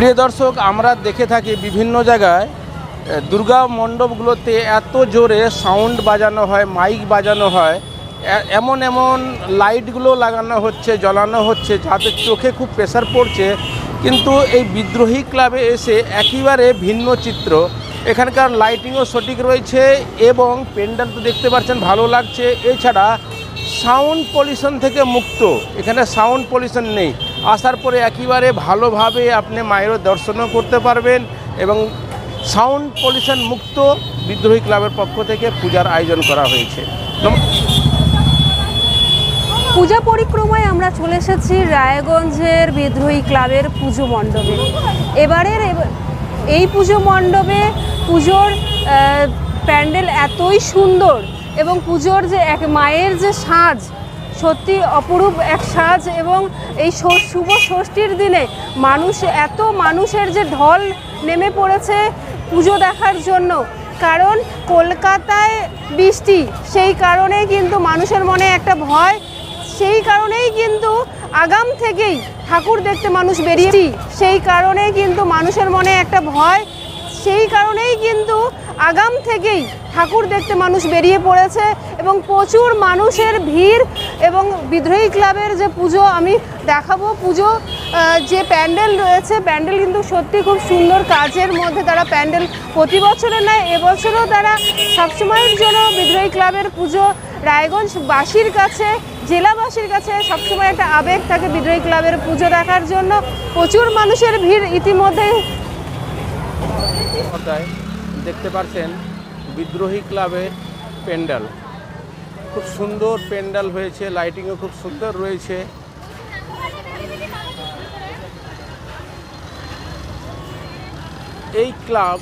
প্রিয় দর্শক, আমরা দেখে থাকি বিভিন্ন জায়গায় দুর্গা মণ্ডপগুলোতে এত জোরে সাউন্ড বাজানো হয় মাইক বাজানো হয় এমন এমন লাইটগুলো লাগানো হচ্ছে, জ্বলানো হচ্ছে, যাতে চোখে খুব প্রেশার পড়ছে। কিন্তু এই বিদ্রোহী ক্লাবে এসে একেবারে ভিন্ন চিত্র। এখানকার লাইটিংও সঠিক রয়েছে এবং প্যান্ডেল তো দেখতে পাচ্ছেন, ভালো লাগছে। এছাড়া সাউন্ড পলিউশন থেকে মুক্ত। এখানে সাউন্ড পলিউশন নেই। আসার পরে একেবারে ভালোভাবে আপনি মায়েরও দর্শনও করতে পারবেন এবং সাউন্ড পলিউশন মুক্ত বিদ্রোহী ক্লাবের পক্ষ থেকে পূজার আয়োজন করা হয়েছে। পূজা পরিক্রমায় আমরা চলে এসেছি রায়গঞ্জের বিদ্রোহী ক্লাবের পুজো মণ্ডপে। এবারের এব- এই পুজো মণ্ডপে পুজোর প্যান্ডেল এতই সুন্দর এবং পুজোর যে এক মায়ের যে সাজ সত্যি অপরূপ এক সাজ এবং এই শুভ ষষ্ঠীর দিনে মানুষ, এত মানুষের যে ঢল নেমে পড়েছে পুজো দেখার জন্য। কারণ কলকাতায় বৃষ্টি, সেই কারণে কিন্তু মানুষের মনে একটা ভয়, সেই কারণেই কিন্তু আগাম থেকেই ঠাকুর দেখতে মানুষ বেরিয়েছি সেই কারণেই কিন্তু মানুষের মনে একটা ভয়, সেই কারণেই কিন্তু আগাম থেকেই ঠাকুর দেখতে মানুষ বেরিয়ে পড়েছে এবং প্রচুর মানুষের ভিড় এবং বিদ্রোহী ক্লাবের যে পুজো আমি দেখাবো। পুজো যে প্যান্ডেল রয়েছে, প্যান্ডেল কিন্তু সত্যি খুব সুন্দর কাজের মধ্যে তারা প্যান্ডেল প্রতি বছরে নেয় এবছরও তারা সবসময়ের জন্য বিদ্রোহী ক্লাবের পুজো রায়গঞ্জবাসীর কাছে, জেলাবাসীর কাছে সবসময় একটা আবেগ থাকে বিদ্রোহী ক্লাবের পুজো দেখার জন্য। প্রচুর মানুষের ভিড় ইতিমধ্যে। দেখতে পাচ্ছেন বিদ্রোহী ক্লাবের প্যান্ডেল। খুব সুন্দর প্যান্ডেল হয়েছে লাইটিংও খুব সুন্দর রয়েছে। এই ক্লাব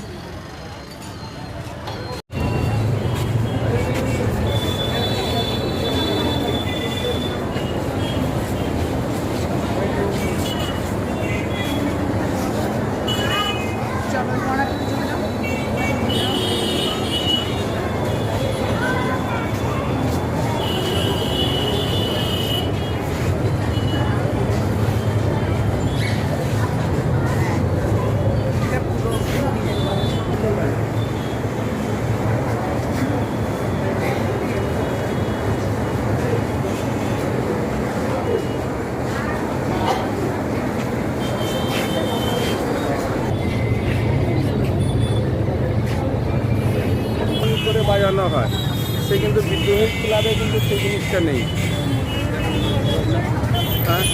নেওয়া হয়। সে কিন্তু বিদ্রোহের ক্লাবে কিন্তু সেই জিনিসটা নেই। হ্যাঁ?